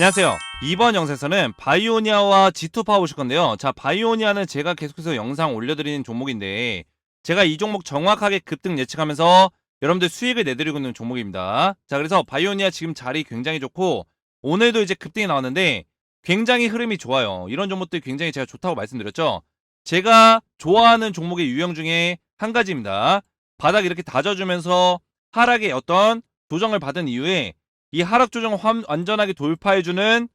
안녕하세요. 이번 영상에서는 바이오니아와 G2파 보실 건데요. 자, 바이오니아는 제가 계속해서 영상 올려드리는 종목인데 제가 이 종목 정확하게 급등 예측하면서 여러분들 수익을 내드리고 있는 종목입니다. 자, 그래서 바이오니아 지금 자리 굉장히 좋고 오늘도 이제 급등이 나왔는데 굉장히 흐름이 좋아요. 이런 종목들 굉장히 제가 좋다고 말씀드렸죠. 제가 좋아하는 종목의 유형 중에 한 가지입니다. 바닥 이렇게 다져주면서 하락의 어떤 조정을 받은 이후에 이 하락 조정 환- 완전하게 돌파해주는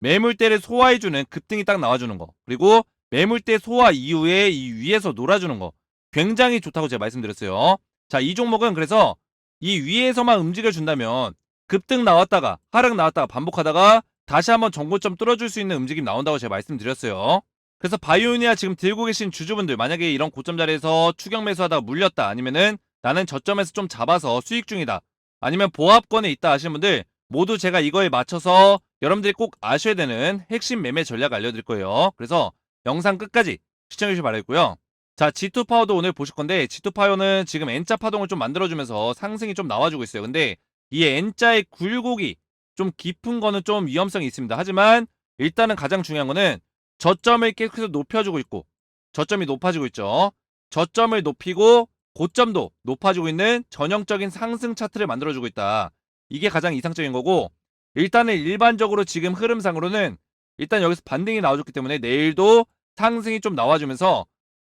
매물대를 소화해주는 급등이 딱 나와주는 거. 그리고 매물대 소화 이후에 이 위에서 놀아주는 거. 굉장히 좋다고 제가 말씀드렸어요. 자 이 종목은 그래서 이 위에서만 움직여준다면 급등 나왔다가 하락 나왔다가 반복하다가 다시 한번 정고점 뚫어줄 수 있는 움직임 나온다고 제가 말씀드렸어요. 그래서 바이오니아 지금 들고 계신 주주분들 만약에 이런 고점 자리에서 추격 매수하다가 물렸다 아니면은 나는 저점에서 좀 잡아서 수익 중이다 아니면 보합권에 있다 하시는 분들 모두 제가 이거에 맞춰서 여러분들이 꼭 아셔야 되는 핵심 매매 전략 알려드릴 거예요. 그래서 영상 끝까지 시청해주시기 바라겠고요. 자, G2 파워도 오늘 보실 건데 G2 파워는 지금 N자 파동을 좀 만들어주면서 상승이 좀 나와주고 있어요. 근데 이 N자의 굴곡이 좀 깊은 거는 좀 위험성이 있습니다. 하지만 일단은 가장 중요한 거는 저점을 계속해서 높여주고 있고 저점이 높아지고 있죠. 저점을 높이고 고점도 높아지고 있는 전형적인 상승 차트를 만들어주고 있다. 이게 가장 이상적인 거고 일단은 일반적으로 지금 흐름상으로는 일단 여기서 반등이 나와줬기 때문에 내일도 상승이 좀 나와주면서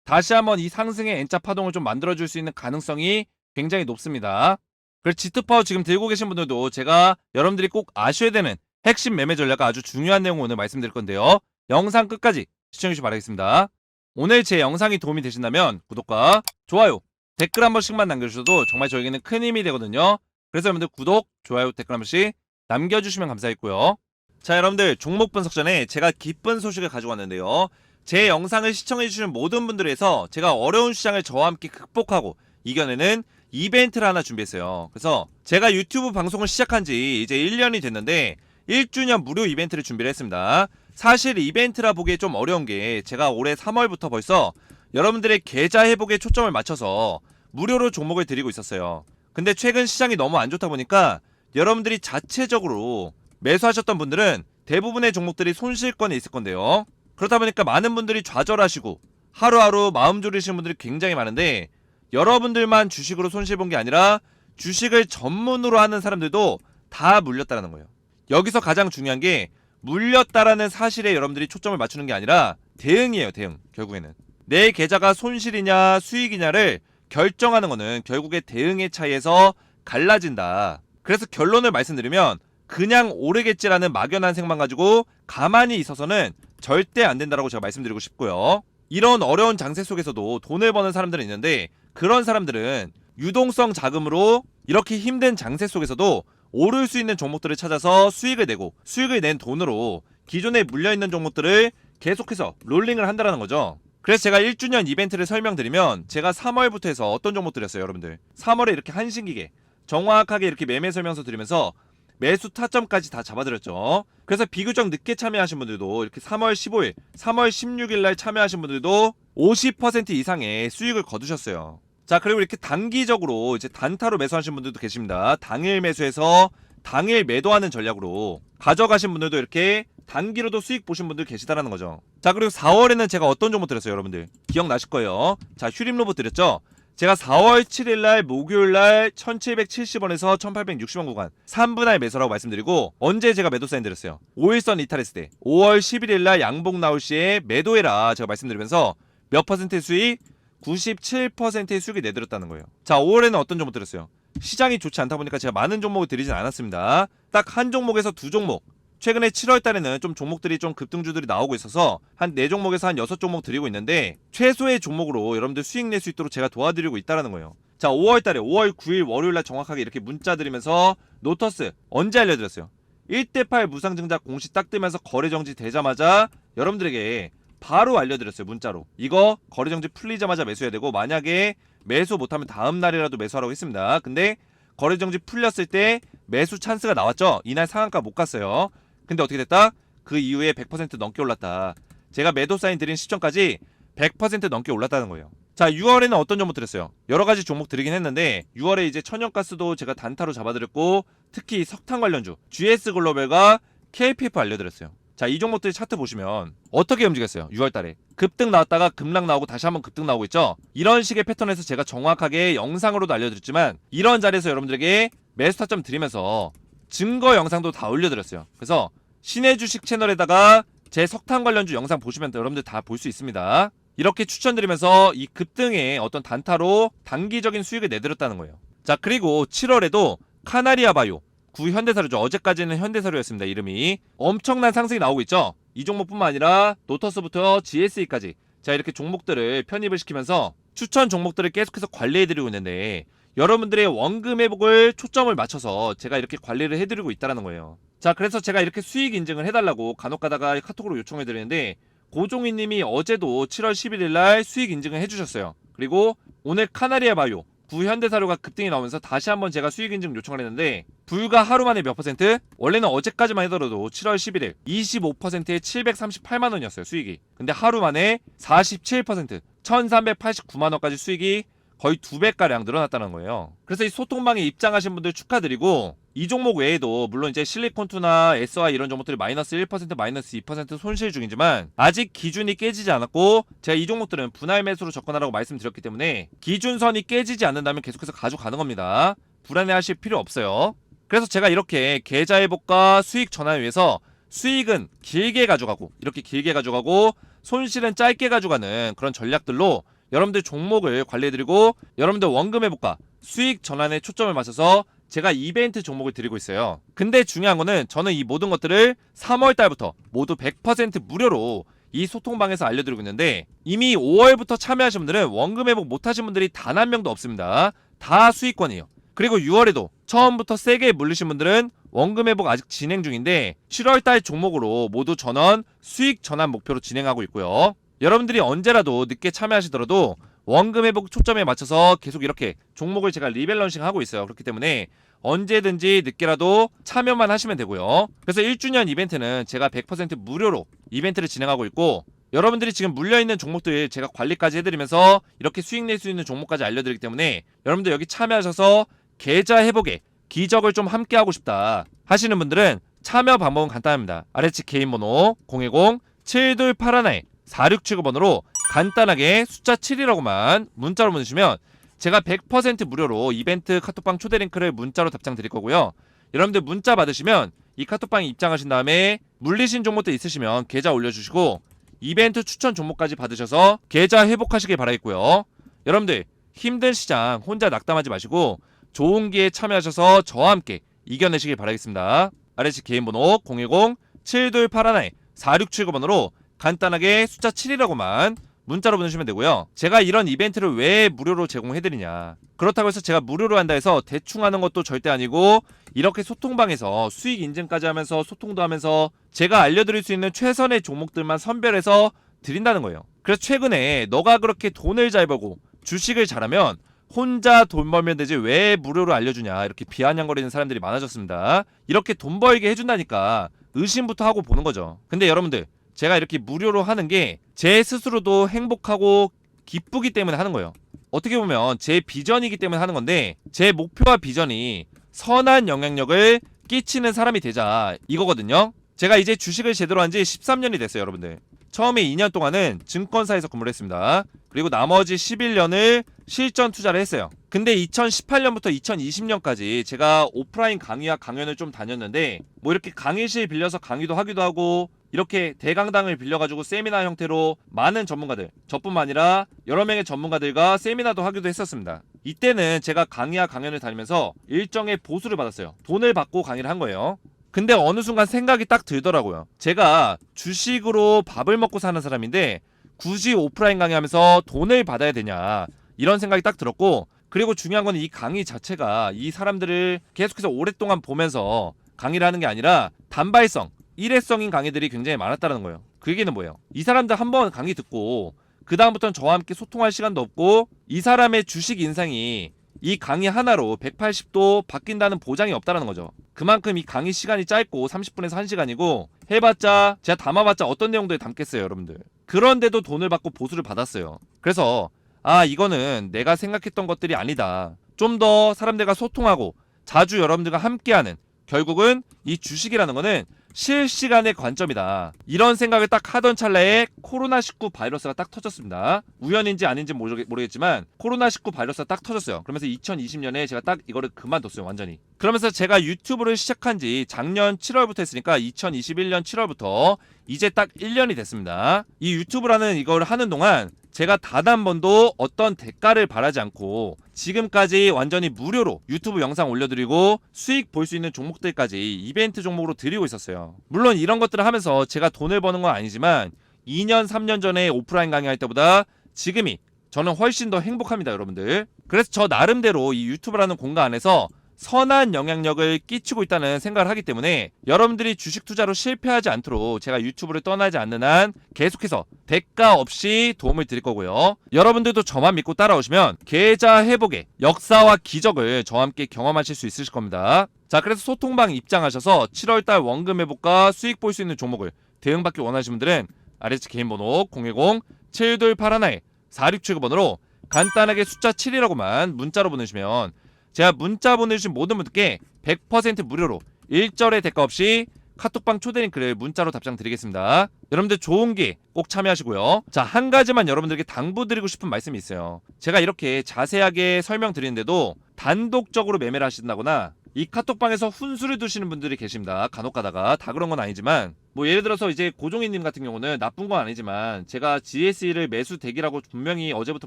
다시 한번 이 상승의 N자 파동을 좀 만들어줄 수 있는 가능성이 굉장히 높습니다. 그래서 지트파워 지금 들고 계신 분들도 제가 여러분들이 꼭 아셔야 되는 핵심 매매 전략 아주 중요한 내용 오늘 말씀드릴 건데요. 영상 끝까지 시청해주시기 바라겠습니다. 오늘 제 영상이 도움이 되신다면 구독과 좋아요 댓글 한 번씩만 남겨주셔도 정말 저에게는 큰 힘이 되거든요. 그래서 여러분들 구독, 좋아요, 댓글 한 번씩 남겨주시면 감사하겠고요. 자, 여러분들 종목 분석 전에 제가 기쁜 소식을 가지고 왔는데요. 제 영상을 시청해주시는 모든 분들에서 제가 어려운 시장을 저와 함께 극복하고 이겨내는 이벤트를 하나 준비했어요. 그래서 제가 유튜브 방송을 시작한 지 이제 1년이 됐는데 1주년 무료 이벤트를 준비를 했습니다. 사실 이벤트라 보기에 좀 어려운 게 제가 올해 3월부터 벌써 여러분들의 계좌 회복에 초점을 맞춰서 무료로 종목을 드리고 있었어요. 근데 최근 시장이 너무 안 좋다 보니까 여러분들이 자체적으로 매수하셨던 분들은 대부분의 종목들이 손실권에 있을 건데요. 그렇다 보니까 많은 분들이 좌절하시고 하루하루 마음 졸이시는 분들이 굉장히 많은데 여러분들만 주식으로 손실 본 게 아니라 주식을 전문으로 하는 사람들도 다 물렸다라는 거예요. 여기서 가장 중요한 게 물렸다라는 사실에 여러분들이 초점을 맞추는 게 아니라 대응이에요, 대응. 결국에는. 내 계좌가 손실이냐 수익이냐를 결정하는 거는 결국에 대응의 차이에서 갈라진다. 그래서 결론을 말씀드리면 그냥 오르겠지라는 막연한 생만 가지고 가만히 있어서는 절대 안 된다라고 제가 말씀드리고 싶고요. 이런 어려운 장세 속에서도 돈을 버는 사람들은 있는데 그런 사람들은 유동성 자금으로 이렇게 힘든 장세 속에서도 오를 수 있는 종목들을 찾아서 수익을 내고 수익을 낸 돈으로 기존에 물려있는 종목들을 계속해서 롤링을 한다라는 거죠. 그래서 제가 1주년 이벤트를 설명드리면 제가 3월부터 해서 어떤 종목들이었어요 여러분들? 3월에 이렇게 한신기계 정확하게 이렇게 매매 설명서 드리면서 매수 타점까지 다 잡아드렸죠. 그래서 비교적 늦게 참여하신 분들도 이렇게 3월 15일 3월 16일 날 참여하신 분들도 50% 이상의 수익을 거두셨어요. 자 그리고 이렇게 단기적으로 이제 단타로 매수하신 분들도 계십니다. 당일 매수해서 당일 매도하는 전략으로 가져가신 분들도 이렇게 단기로도 수익 보신 분들 계시다라는 거죠. 자 그리고 4월에는 제가 어떤 종목 드렸어요 여러분들 기억나실 거예요. 자 휴림 로봇 드렸죠. 제가 4월 7일날 목요일날 1770원에서 1860원 구간 3분할 매수라고 말씀드리고 언제 제가 매도 사인 드렸어요 5일선 이탈했을 때 5월 11일날 양봉 나올 시에 매도해라 제가 말씀드리면서 몇 퍼센트의 수익 97%의 수익을 내드렸다는 거예요 자 5월에는 어떤 종목 드렸어요 시장이 좋지 않다 보니까 제가 많은 종목을 드리진 않았습니다 딱 한 종목에서 두 종목 최근에 7월 달에는 좀 종목들이 좀 급등주들이 나오고 있어서 한 4종목에서 한 6종목 드리고 있는데 최소의 종목으로 여러분들 수익 낼 수 있도록 제가 도와드리고 있다라는 거예요. 자, 5월 달에 5월 9일 월요일 날 정확하게 이렇게 문자 드리면서 노터스 언제 알려드렸어요? 1대8 무상증자 공시 딱 뜨면서 거래 정지 되자마자 여러분들에게 바로 알려드렸어요 문자로 이거 거래 정지 풀리자마자 매수해야 되고 만약에 매수 못하면 다음 날이라도 매수하라고 했습니다 근데 거래 정지 풀렸을 때 매수 찬스가 나왔죠 이날 상한가 못 갔어요 근데 어떻게 됐다? 그 이후에 100% 넘게 올랐다. 제가 매도 사인 드린 시점까지 100% 넘게 올랐다는 거예요. 자, 6월에는 어떤 종목 드렸어요? 여러 가지 종목 드리긴 했는데 6월에 이제 천연가스도 제가 단타로 잡아드렸고 특히 석탄 관련주 GS 글로벌과 KPF 알려드렸어요. 자, 이 종목들 차트 보시면 어떻게 움직였어요? 6월 달에 급등 나왔다가 급락 나오고 다시 한번 급등 나오고 있죠. 이런 식의 패턴에서 제가 정확하게 영상으로도 알려드렸지만 이런 자리에서 여러분들에게 매수 타점 드리면서 증거 영상도 다 올려드렸어요. 그래서 신의 주식 채널에다가 제 석탄 관련주 영상 보시면 여러분들 다 볼 수 있습니다. 이렇게 추천드리면서 이 급등의 어떤 단타로 단기적인 수익을 내드렸다는 거예요. 자, 그리고 7월에도 카나리아 바이오 구 현대사료죠. 어제까지는 현대사료였습니다. 이름이 엄청난 상승이 나오고 있죠. 이 종목뿐만 아니라 노터스부터 GSE까지 자 이렇게 종목들을 편입을 시키면서 추천 종목들을 계속해서 관리해드리고 있는데 여러분들의 원금 회복을 초점을 맞춰서 제가 이렇게 관리를 해드리고 있다는 거예요. 자 그래서 제가 이렇게 수익 인증을 해달라고 간혹 가다가 카톡으로 요청해드리는데 고종희 님이 어제도 7월 11일 날 수익 인증을 해주셨어요. 그리고 오늘 카나리아 바이오 구현대사료가 급등이 나오면서 다시 한번 제가 수익 인증 요청을 했는데 불과 하루 만에 몇 퍼센트? 원래는 어제까지만 하더라도 7월 11일 25%에 738만 원이었어요 수익이. 근데 하루 만에 47% 1389만 원까지 수익이 거의 두 배가량 늘어났다는 거예요. 그래서 이 소통방에 입장하신 분들 축하드리고 이 종목 외에도 물론 이제 실리콘투나 SI 이런 종목들이 마이너스 1% 마이너스 2% 손실 중이지만 아직 기준이 깨지지 않았고 제가 이 종목들은 분할 매수로 접근하라고 말씀드렸기 때문에 기준선이 깨지지 않는다면 계속해서 가져가는 겁니다. 불안해하실 필요 없어요. 그래서 제가 이렇게 계좌 회복과 수익 전환을 위해서 수익은 길게 가져가고 이렇게 길게 가져가고 손실은 짧게 가져가는 그런 전략들로 여러분들 종목을 관리해드리고 여러분들 원금 회복과 수익 전환에 초점을 맞춰서 제가 이벤트 종목을 드리고 있어요. 근데 중요한 거는 저는 이 모든 것들을 3월 달부터 모두 100% 무료로 이 소통방에서 알려드리고 있는데 이미 5월부터 참여하신 분들은 원금 회복 못하신 분들이 단 한 명도 없습니다. 다 수익권이에요. 그리고 6월에도 처음부터 세게 물리신 분들은 원금 회복 아직 진행 중인데 7월 달 종목으로 모두 전원 수익 전환 목표로 진행하고 있고요. 여러분들이 언제라도 늦게 참여하시더라도 원금 회복 초점에 맞춰서 계속 이렇게 종목을 제가 리밸런싱 하고 있어요. 그렇기 때문에 언제든지 늦게라도 참여만 하시면 되고요. 그래서 1주년 이벤트는 제가 100% 무료로 이벤트를 진행하고 있고 여러분들이 지금 물려있는 종목들 제가 관리까지 해드리면서 이렇게 수익 낼 수 있는 종목까지 알려드리기 때문에 여러분들 여기 참여하셔서 계좌 회복에 기적을 좀 함께 하고 싶다 하시는 분들은 참여 방법은 간단합니다. 아래측 개인 번호 010 7281 4679번으로 간단하게 숫자 7이라고만 문자로 보내주시면 제가 100% 무료로 이벤트 카톡방 초대 링크를 문자로 답장 드릴 거고요. 여러분들 문자 받으시면 이 카톡방에 입장하신 다음에 물리신 종목도 있으시면 계좌 올려주시고 이벤트 추천 종목까지 받으셔서 계좌 회복하시길 바라겠고요. 여러분들 힘든 시장 혼자 낙담하지 마시고 좋은 기회에 참여하셔서 저와 함께 이겨내시길 바라겠습니다. 아래측 개인 번호 010 7281 4679번으로 간단하게 숫자 7이라고만 문자로 보내주시면 되고요. 제가 이런 이벤트를 왜 무료로 제공해드리냐. 그렇다고 해서 제가 무료로 한다 해서 대충 하는 것도 절대 아니고 이렇게 소통방에서 수익 인증까지 하면서 소통도 하면서 제가 알려드릴 수 있는 최선의 종목들만 선별해서 드린다는 거예요. 그래서 최근에 너가 그렇게 돈을 잘 벌고 주식을 잘하면 혼자 돈 벌면 되지 왜 무료로 알려주냐 이렇게 비아냥거리는 사람들이 많아졌습니다. 이렇게 돈 벌게 해준다니까 의심부터 하고 보는 거죠. 근데 여러분들 제가 이렇게 무료로 하는 게 제 스스로도 행복하고 기쁘기 때문에 하는 거예요. 어떻게 보면 제 비전이기 때문에 하는 건데 제 목표와 비전이 선한 영향력을 끼치는 사람이 되자 이거거든요. 제가 이제 주식을 제대로 한 지 13년이 됐어요, 여러분들. 처음에 2년 동안은 증권사에서 근무를 했습니다. 그리고 나머지 11년을 실전 투자를 했어요. 근데 2018년부터 2020년까지 제가 오프라인 강의와 강연을 좀 다녔는데 뭐 이렇게 강의실 빌려서 강의도 하기도 하고 이렇게 대강당을 빌려가지고 세미나 형태로 많은 전문가들 저뿐만 아니라 여러 명의 전문가들과 세미나도 하기도 했었습니다. 이때는 제가 강의와 강연을 다니면서 일정의 보수를 받았어요. 돈을 받고 강의를 한 거예요. 근데 어느 순간 생각이 딱 들더라고요. 제가 주식으로 밥을 먹고 사는 사람인데 굳이 오프라인 강의하면서 돈을 받아야 되냐 이런 생각이 딱 들었고 그리고 중요한 건 이 강의 자체가 이 사람들을 계속해서 오랫동안 보면서 강의를 하는 게 아니라 단발성, 일회성인 강의들이 굉장히 많았다는 거예요. 그 얘기는 뭐예요? 이 사람들 한 번 강의 듣고 그 다음부터는 저와 함께 소통할 시간도 없고 이 사람의 주식 인상이 이 강의 하나로 180도 바뀐다는 보장이 없다는 거죠. 그만큼 이 강의 시간이 짧고 30분에서 1시간이고 해봤자 제가 담아봤자 어떤 내용들을 담겠어요 여러분들. 그런데도 돈을 받고 보수를 받았어요. 그래서 아 이거는 내가 생각했던 것들이 아니다. 좀 더 사람들과 소통하고 자주 여러분들과 함께하는 결국은 이 주식이라는 거는 실시간의 관점이다. 이런 생각을 딱 하던 찰나에 코로나19 바이러스가 딱 터졌습니다. 우연인지 아닌지 모르, 모르겠지만 코로나19 바이러스가 딱 터졌어요. 그러면서 2020년에 제가 딱 이거를 그만뒀어요. 완전히. 그러면서 제가 유튜브를 시작한 지 작년 7월부터 했으니까 2021년 7월부터 이제 딱 1년이 됐습니다. 이 유튜브라는 이걸 하는 동안 제가 단 한 번도 어떤 대가를 바라지 않고 지금까지 완전히 무료로 유튜브 영상 올려드리고 수익 볼 수 있는 종목들까지 이벤트 종목으로 드리고 있었어요. 물론 이런 것들을 하면서 제가 돈을 버는 건 아니지만 2년, 3년 전에 오프라인 강의할 때보다 지금이 저는 훨씬 더 행복합니다, 여러분들. 그래서 저 나름대로 이 유튜브라는 공간 안에서 선한 영향력을 끼치고 있다는 생각을 하기 때문에 여러분들이 주식 투자로 실패하지 않도록 제가 유튜브를 떠나지 않는 한 계속해서 대가 없이 도움을 드릴 거고요. 여러분들도 저만 믿고 따라오시면 계좌 회복의 역사와 기적을 저와 함께 경험하실 수 있으실 겁니다. 자, 그래서 소통방 입장하셔서 7월달 원금 회복과 수익 볼 수 있는 종목을 대응받기 원하시는 분들은 아래쪽 개인 번호 010-7281-4679번으로 간단하게 숫자 7이라고만 문자로 보내주시면 제가 문자 보내주신 모든 분들께 100% 무료로 일절의 대가 없이 카톡방 초대 링크를 문자로 답장 드리겠습니다. 여러분들 좋은 기 꼭 참여하시고요. 자, 한 가지만 여러분들에게 당부드리고 싶은 말씀이 있어요. 제가 이렇게 자세하게 설명드리는데도 단독적으로 매매를 하신다거나 이 카톡방에서 훈수를 두시는 분들이 계십니다. 간혹 가다가 다 그런 건 아니지만 뭐 예를 들어서 이제 고종희님 같은 경우는 나쁜 건 아니지만 제가 GSE를 매수 대기라고 분명히 어제부터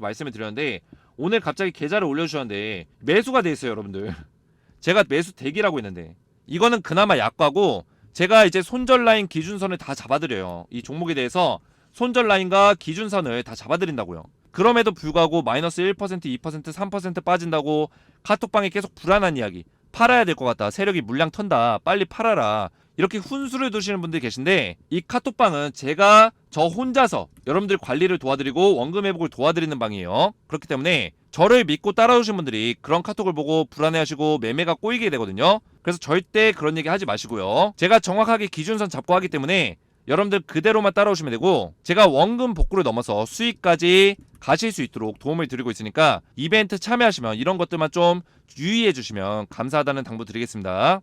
말씀을 드렸는데 오늘 갑자기 계좌를 올려주셨는데 매수가 돼 있어요 여러분들. 제가 매수 대기라고 했는데. 이거는 그나마 약과고 제가 이제 손절 라인 기준선을 다 잡아드려요. 이 종목에 대해서 손절 라인과 기준선을 다 잡아드린다고요. 그럼에도 불구하고 마이너스 1% 2% 3% 빠진다고 카톡방에 계속 불안한 이야기. 팔아야 될 것 같다. 세력이 물량 턴다. 빨리 팔아라 이렇게 훈수를 두시는 분들이 계신데 이 카톡방은 제가 저 혼자서 여러분들 관리를 도와드리고 원금 회복을 도와드리는 방이에요. 그렇기 때문에 저를 믿고 따라오신 분들이 그런 카톡을 보고 불안해하시고 매매가 꼬이게 되거든요. 그래서 절대 그런 얘기 하지 마시고요. 제가 정확하게 기준선 잡고 하기 때문에 여러분들 그대로만 따라오시면 되고 제가 원금 복구를 넘어서 수익까지 가실 수 있도록 도움을 드리고 있으니까 이벤트 참여하시면 이런 것들만 좀 유의해 주시면 감사하다는 당부 드리겠습니다.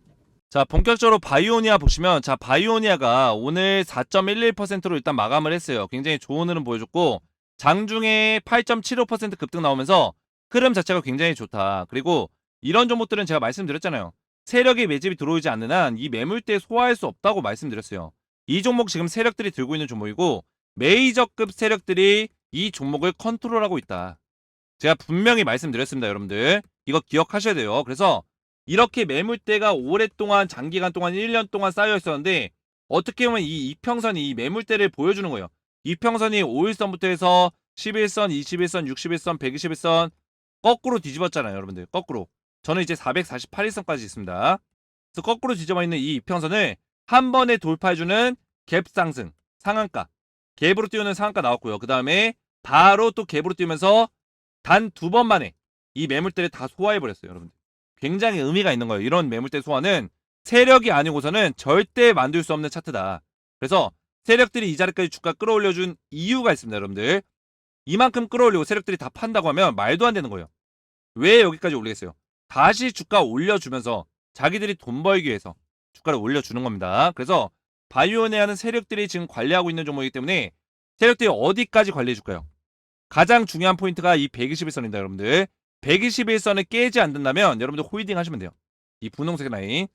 자, 본격적으로 바이오니아 보시면 자, 바이오니아가 오늘 4.11%로 일단 마감을 했어요. 굉장히 좋은 흐름 보여줬고 장중에 8.75% 급등 나오면서 흐름 자체가 굉장히 좋다. 그리고 이런 종목들은 제가 말씀드렸잖아요. 세력이 매집이 들어오지 않는 한 이 매물대 소화할 수 없다고 말씀드렸어요. 이 종목 지금 세력들이 들고 있는 종목이고 메이저급 세력들이 이 종목을 컨트롤하고 있다. 제가 분명히 말씀드렸습니다, 여러분들. 이거 기억하셔야 돼요. 그래서 이렇게 매물대가 오랫동안 장기간 동안 1년 동안 쌓여 있었는데 어떻게 보면 이 이평선이 이 매물대를 보여주는 거예요. 이평선이 5일선부터 해서 11선, 21선, 61선, 121선 거꾸로 뒤집었잖아요, 여러분들. 거꾸로. 저는 이제 448일선까지 있습니다. 그래서 거꾸로 뒤집어 있는 이 이평선을 한 번에 돌파해주는 갭 상승, 상한가. 갭으로 띄우는 상한가 나왔고요. 그 다음에 바로 또 갭으로 띄우면서 단 두 번 만에 이 매물대를 다 소화해버렸어요, 여러분들. 굉장히 의미가 있는 거예요. 이런 매물대 소화는 세력이 아니고서는 절대 만들 수 없는 차트다. 그래서 세력들이 이 자리까지 주가 끌어올려준 이유가 있습니다, 여러분들. 이만큼 끌어올리고 세력들이 다 판다고 하면 말도 안 되는 거예요. 왜 여기까지 올리겠어요? 다시 주가 올려주면서 자기들이 돈 벌기 위해서 주가를 올려주는 겁니다. 그래서 바이오네아는 세력들이 지금 관리하고 있는 종목이기 때문에 세력들이 어디까지 관리해 줄까요? 가장 중요한 포인트가 이 121선입니다, 여러분들. 121선을 깨지 않는다면 여러분들 홀딩 하시면 돼요. 이 분홍색 라인.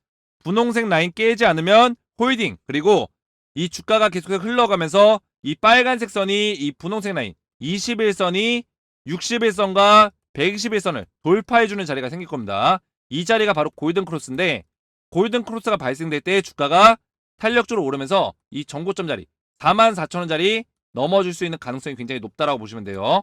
분홍색 라인 깨지 않으면 홀딩. 그리고 이 주가가 계속해서 흘러가면서 이 빨간색 선이 이 분홍색 라인 21선이 61선과 121선을 돌파해주는 자리가 생길 겁니다. 이 자리가 바로 골든 크로스인데 골든 크로스가 발생될 때 주가가 탄력적으로 오르면서 이 정고점 자리 44,000원 자리 넘어질 수 있는 가능성이 굉장히 높다라고 보시면 돼요.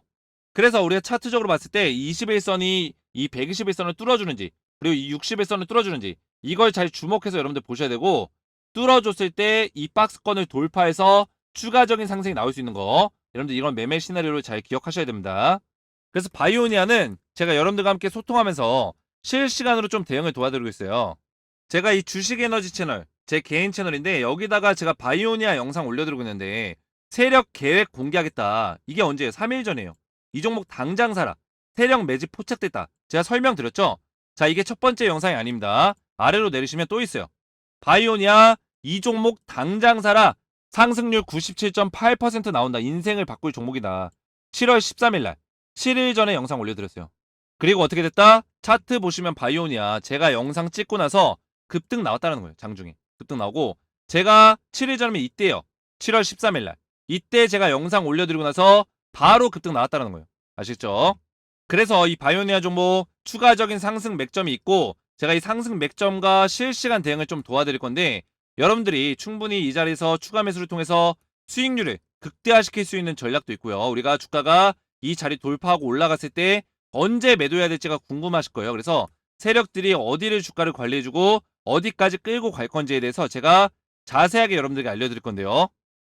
그래서 우리가 차트적으로 봤을 때 21선이 이 121선을 뚫어주는지 그리고 이 61선을 뚫어주는지 이걸 잘 주목해서 여러분들 보셔야 되고 뚫어줬을 때 이 박스권을 돌파해서 추가적인 상승이 나올 수 있는 거 여러분들 이런 매매 시나리오를 잘 기억하셔야 됩니다. 그래서 바이오니아는 제가 여러분들과 함께 소통하면서 실시간으로 좀 대응을 도와드리고 있어요. 제가 이 주식 에너지 채널 제 개인 채널인데 여기다가 제가 바이오니아 영상 올려드리고 있는데 세력 계획 공개하겠다. 이게 언제예요? 3일 전이에요. 이 종목 당장 사라. 세력 매집 포착됐다. 제가 설명드렸죠? 자, 이게 첫 번째 영상이 아닙니다. 아래로 내리시면 또 있어요. 바이오니아 이 종목 당장 사라. 상승률 97.8% 나온다. 인생을 바꿀 종목이다. 7월 13일 날 7일 전에 영상 올려드렸어요. 그리고 어떻게 됐다? 차트 보시면 바이오니아 제가 영상 찍고 나서 급등 나왔다는 거예요. 장중에 급등 나오고 제가 7일 전이면 이때요. 7월 13일 날 이때 제가 영상 올려드리고 나서 바로 급등 나왔다는 거예요. 아시죠? 그래서 이 바이오니아 종목 추가적인 상승 맥점이 있고 제가 이 상승 맥점과 실시간 대응을 좀 도와드릴 건데 여러분들이 충분히 이 자리에서 추가 매수를 통해서 수익률을 극대화시킬 수 있는 전략도 있고요. 우리가 주가가 이 자리 돌파하고 올라갔을 때 언제 매도해야 될지가 궁금하실 거예요. 그래서 세력들이 어디를 주가를 관리해주고 어디까지 끌고 갈 건지에 대해서 제가 자세하게 여러분들에게 알려드릴 건데요.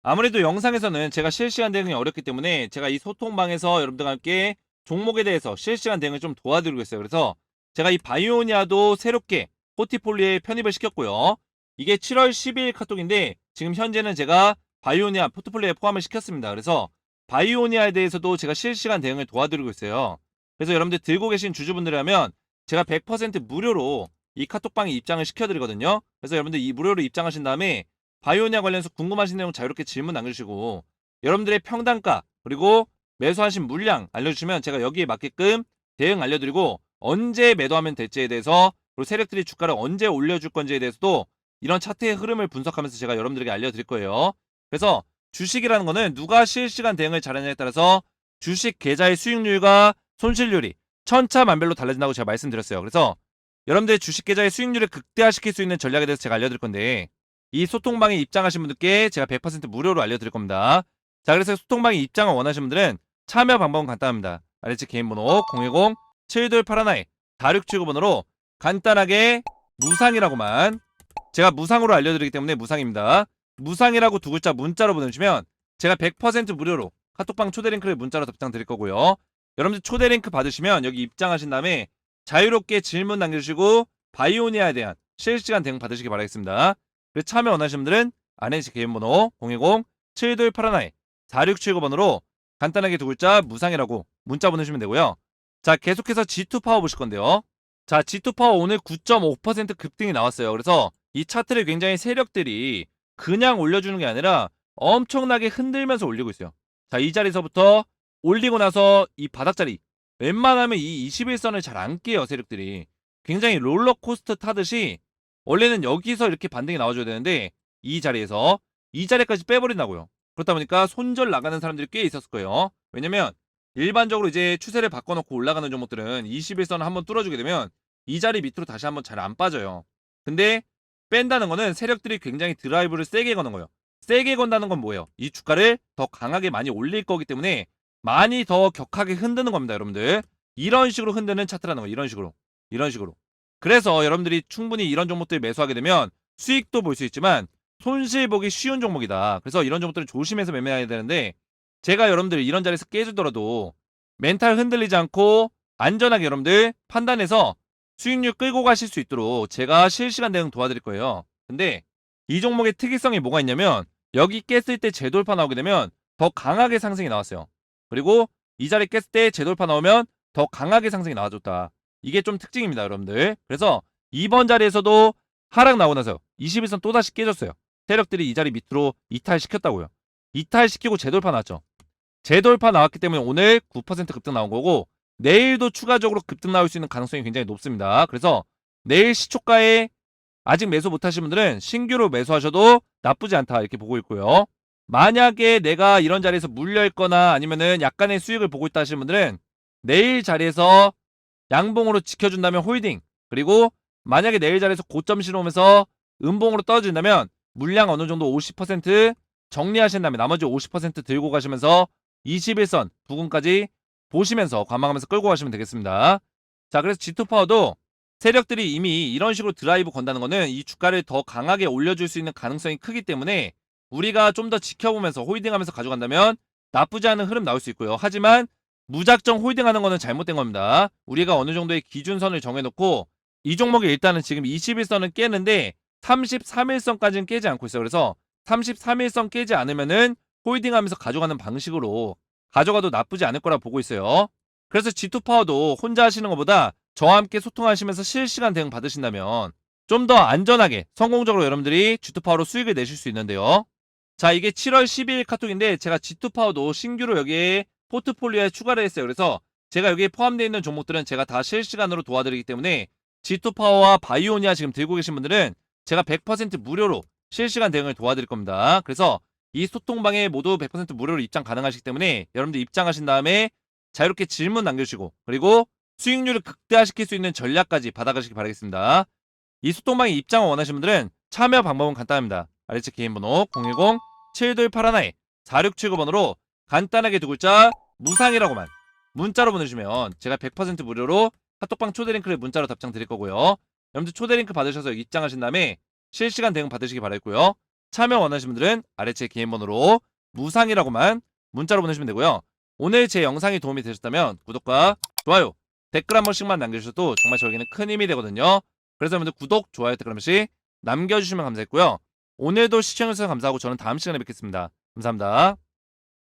아무래도 영상에서는 제가 실시간 대응이 어렵기 때문에 제가 이 소통방에서 여러분들과 함께 종목에 대해서 실시간 대응을 좀 도와드리고 있어요. 그래서 제가 이 바이오니아도 새롭게 포티폴리오에 편입을 시켰고요. 이게 7월 12일 카톡인데 지금 현재는 제가 바이오니아 포트폴리오에 포함을 시켰습니다. 그래서 바이오니아에 대해서도 제가 실시간 대응을 도와드리고 있어요. 그래서 여러분들 들고 계신 주주분들이라면 제가 100% 무료로 이 카톡방에 입장을 시켜드리거든요. 그래서 여러분들 이 무료로 입장하신 다음에 바이오니아 관련해서 궁금하신 내용 자유롭게 질문 남겨주시고 여러분들의 평단가 그리고 매수하신 물량 알려주시면 제가 여기에 맞게끔 대응 알려드리고 언제 매도하면 될지에 대해서 그리고 세력들이 주가를 언제 올려줄 건지에 대해서도 이런 차트의 흐름을 분석하면서 제가 여러분들에게 알려드릴 거예요. 그래서 주식이라는 거는 누가 실시간 대응을 잘하느냐에 따라서 주식 계좌의 수익률과 손실률이 천차만별로 달라진다고 제가 말씀드렸어요. 그래서 여러분들의 주식 계좌의 수익률을 극대화시킬 수 있는 전략에 대해서 제가 알려드릴 건데 이 소통방에 입장하신 분들께 제가 100% 무료로 알려드릴 겁니다. 자 그래서 소통방에 입장을 원하시는 분들은 참여 방법은 간단합니다. RH 개인 번호 010 7281 4679번호로 간단하게 무상이라고만 제가 무상으로 알려드리기 때문에 무상입니다. 무상이라고 두 글자 문자로 보내주시면 제가 100% 무료로 카톡방 초대 링크를 문자로 답장 드릴 거고요. 여러분들 초대 링크 받으시면 여기 입장하신 다음에 자유롭게 질문 남겨주시고 바이오니아에 대한 실시간 대응 받으시기 바라겠습니다. 그리고 참여 원하시는 분들은 안에시 개인 번호 010 7281 4679번호로 간단하게 두 글자 무상이라고 문자 보내주시면 되고요. 자 계속해서 G2 파워 보실 건데요. 자 G2 파워 오늘 9.5% 급등이 나왔어요. 그래서 이 차트를 굉장히 세력들이 그냥 올려주는 게 아니라 엄청나게 흔들면서 올리고 있어요. 자, 이 자리에서부터 올리고 나서 이 바닥자리 웬만하면 이 21선을 잘 안 깨요, 세력들이. 굉장히 롤러코스터 타듯이 원래는 여기서 이렇게 반등이 나와줘야 되는데 이 자리에서 이 자리까지 빼버린다고요. 그렇다 보니까 손절 나가는 사람들이 꽤 있었을 거예요. 왜냐면 일반적으로 이제 추세를 바꿔놓고 올라가는 종목들은 21선을 한번 뚫어주게 되면 이 자리 밑으로 다시 한번 잘 안 빠져요. 근데 뺀다는 거는 세력들이 굉장히 드라이브를 세게 거는 거예요. 세게 건다는 건 뭐예요? 이 주가를 더 강하게 많이 올릴 거기 때문에 많이 더 격하게 흔드는 겁니다, 여러분들. 이런 식으로 흔드는 차트라는 거예요. 이런 식으로. 이런 식으로. 그래서 여러분들이 충분히 이런 종목들 매수하게 되면 수익도 볼 수 있지만 손실 보기 쉬운 종목이다. 그래서 이런 종목들은 조심해서 매매해야 되는데 제가 여러분들이 이런 자리에서 깨주더라도 멘탈 흔들리지 않고 안전하게 여러분들 판단해서 수익률 끌고 가실 수 있도록 제가 실시간 대응 도와드릴 거예요. 근데 이 종목의 특이성이 뭐가 있냐면 여기 깼을 때 재돌파 나오게 되면 더 강하게 상승이 나왔어요. 그리고 이 자리 깼을 때 재돌파 나오면 더 강하게 상승이 나와줬다. 이게 좀 특징입니다, 여러분들. 그래서 이번 자리에서도 하락 나오고 나서 21선 또다시 깨졌어요. 세력들이 이 자리 밑으로 이탈시켰다고요. 이탈시키고 재돌파 나왔죠. 재돌파 나왔기 때문에 오늘 9% 급등 나온 거고 내일도 추가적으로 급등 나올 수 있는 가능성이 굉장히 높습니다. 그래서 내일 시초가에 아직 매수 못하신 분들은 신규로 매수하셔도 나쁘지 않다 이렇게 보고 있고요. 만약에 내가 이런 자리에서 물려 있거나 아니면은 약간의 수익을 보고 있다 하시는 분들은 내일 자리에서 양봉으로 지켜준다면 홀딩 그리고 만약에 내일 자리에서 고점 실오면서 음봉으로 떨어진다면 물량 어느 정도 50% 정리하신 다음에 나머지 50% 들고 가시면서 21선 부근까지 보시면서 관망하면서 끌고 가시면 되겠습니다. 자, 그래서 G2 파워도 세력들이 이미 이런 식으로 드라이브 건다는 거는 이 주가를 더 강하게 올려줄 수 있는 가능성이 크기 때문에 우리가 좀 더 지켜보면서 홀딩하면서 가져간다면 나쁘지 않은 흐름 나올 수 있고요. 하지만 무작정 홀딩하는 거는 잘못된 겁니다. 우리가 어느 정도의 기준선을 정해놓고 이 종목이 일단은 지금 21선은 깨는데 33일선까지는 깨지 않고 있어요. 그래서 33일선 깨지 않으면은 홀딩하면서 가져가는 방식으로 가져가도 나쁘지 않을 거라 보고 있어요. 그래서 G2 파워도 혼자 하시는 것보다 저와 함께 소통하시면서 실시간 대응 받으신다면 좀 더 안전하게 성공적으로 여러분들이 G2 파워로 수익을 내실 수 있는데요. 자, 이게 7월 12일 카톡인데 제가 G2 파워도 신규로 여기에 포트폴리오에 추가를 했어요. 그래서 제가 여기에 포함되어 있는 종목들은 제가 다 실시간으로 도와드리기 때문에 G2파워와 바이오니아 지금 들고 계신 분들은 제가 100% 무료로 실시간 대응을 도와드릴 겁니다. 그래서 이 소통방에 모두 100% 무료로 입장 가능하시기 때문에 여러분들 입장하신 다음에 자유롭게 질문 남겨주시고 그리고 수익률을 극대화시킬 수 있는 전략까지 받아가시기 바라겠습니다. 이 소통방에 입장을 원하시는 분들은 참여 방법은 간단합니다. 아래측 개인 번호 010-7281에 4679번으로 간단하게 두 글자 무상이라고만 문자로 보내주시면 제가 100% 무료로 카톡방 초대 링크를 문자로 답장 드릴 거고요. 여러분들 초대 링크 받으셔서 입장하신 다음에 실시간 대응 받으시기 바라겠고요. 참여 원하시는 분들은 아래측 개인 번호로 무상이라고만 문자로 보내주시면 되고요. 오늘 제 영상이 도움이 되셨다면 구독과 좋아요, 댓글 한 번씩만 남겨주셔도 정말 저에게는 큰 힘이 되거든요. 그래서 여러분들 구독, 좋아요, 댓글 한 번씩 남겨주시면 감사했고요. 오늘도 시청해주셔서 감사하고 저는 다음 시간에 뵙겠습니다. 감사합니다.